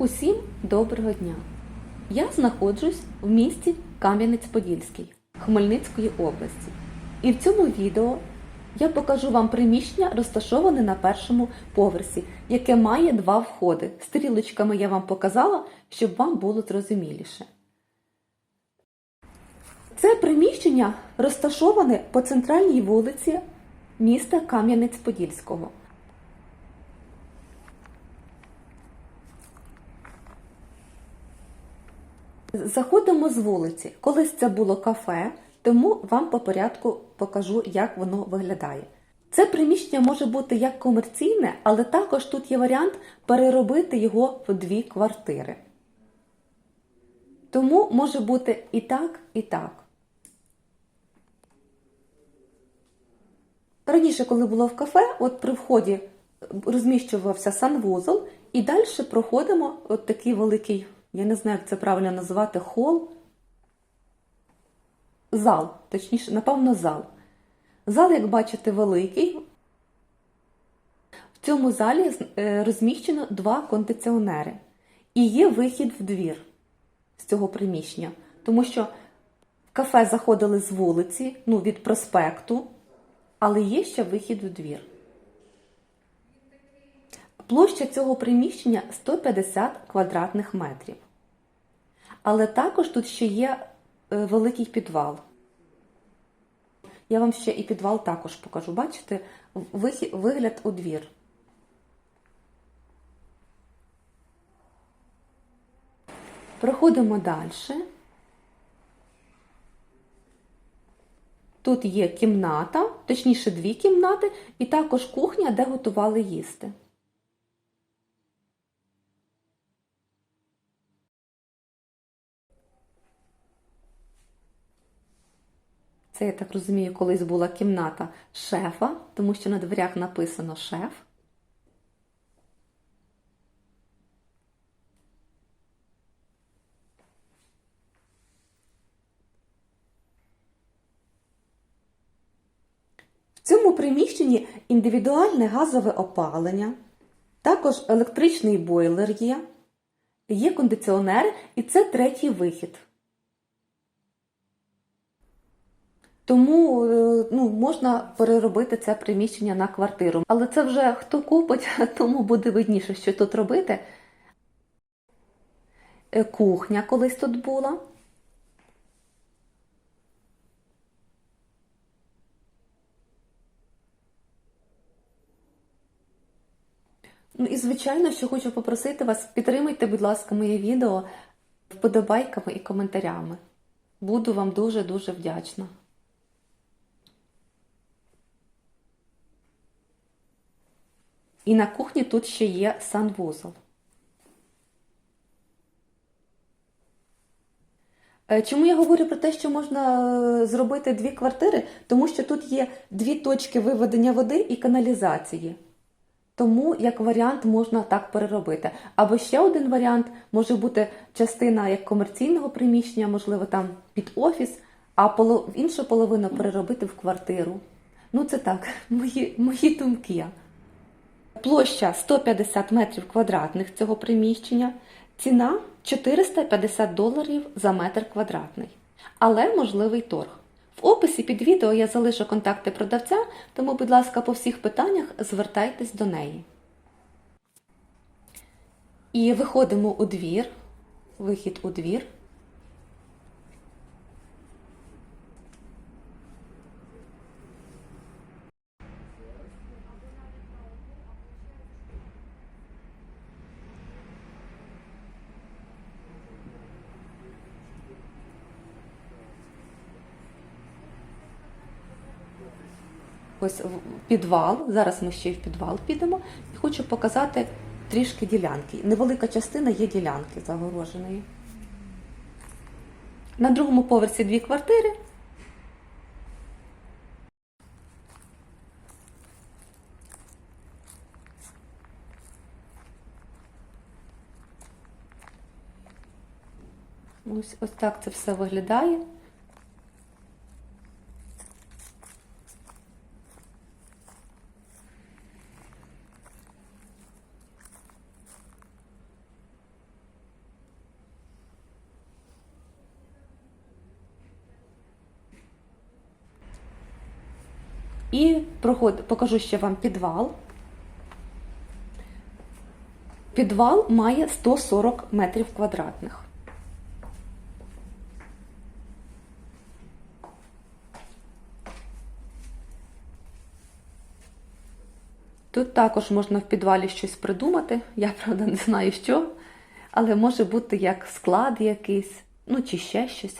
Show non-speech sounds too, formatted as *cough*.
Усім доброго дня! Я знаходжусь в місті Кам'янець-Подільський Хмельницької області. І в цьому відео я покажу вам приміщення, розташоване на першому поверсі, яке має два входи. Стрілочками я вам показала, щоб вам було зрозуміліше. Це приміщення розташоване по центральній вулиці міста Кам'янець-Подільського. Заходимо з вулиці. Колись це було кафе, тому вам по порядку покажу, як воно виглядає. Це приміщення може бути як комерційне, але також тут є варіант переробити його в дві квартири. Тому може бути і так, і так. Раніше, коли було в кафе, от при вході розміщувався санвузол, і далі проходимо от такий великий, я не знаю, як це правильно назвати, хол. Зал, точніше, напевно, зал. Зал, як бачите, великий. В цьому залі е, розміщено два кондиціонери. І є вихід в двір з цього приміщення. Тому що в кафе заходили з вулиці, ну, від проспекту, але є ще вихід в двір. Площа цього приміщення 150 квадратних метрів. Але також тут ще є е, великий підвал. Я вам ще і підвал також покажу. Бачите, вигляд у двір. Проходимо далі. Тут є кімната, точніше дві кімнати, і також кухня, де готували їсти. Це, я так розумію, колись була кімната шефа, тому що на дверях написано шеф. В цьому приміщенні індивідуальне газове опалення, також електричний бойлер є, є кондиціонер і це третій вихід. Тому е, ну, можна переробити це приміщення на квартиру. Але це вже хто купить, *laughs* тому буде видніше, що тут робити. Е, Кухня колись тут була. Ну і звичайно, що хочу попросити вас, підтримайте, будь ласка, моє відео вподобайками і коментарями. Буду вам дуже-дуже вдячна. І на кухні тут ще є санвузол. Е, Чому я говорю про те, що можна е, зробити дві квартири? Тому що тут є дві точки виведення води і каналізації. Тому, як варіант, можна так переробити. Або ще один варіант може бути частина як комерційного приміщення, можливо, там під офіс, а іншу половину переробити в квартиру. Ну, це так, *laughs* мої, мої думки. Площа 150 метрів квадратних цього приміщення, ціна 450 доларів за метр квадратний, але можливий торг. В описі під відео я залишу контакти продавця, тому, будь ласка, по всіх питаннях звертайтесь до неї. І виходимо у двір, вихід у двір. Ось в- підвал. Зараз ми ще й в підвал підемо. І хочу показати трішки ділянки. Невелика частина є ділянки загороженої. На другому поверсі дві квартири. Ось, ось так це все виглядає. І проход, покажу ще вам підвал. Підвал має 140 метрів квадратних. Тут також можна в підвалі щось придумати. Я, правда, не знаю що, але може бути як склад якийсь, ну чи ще щось.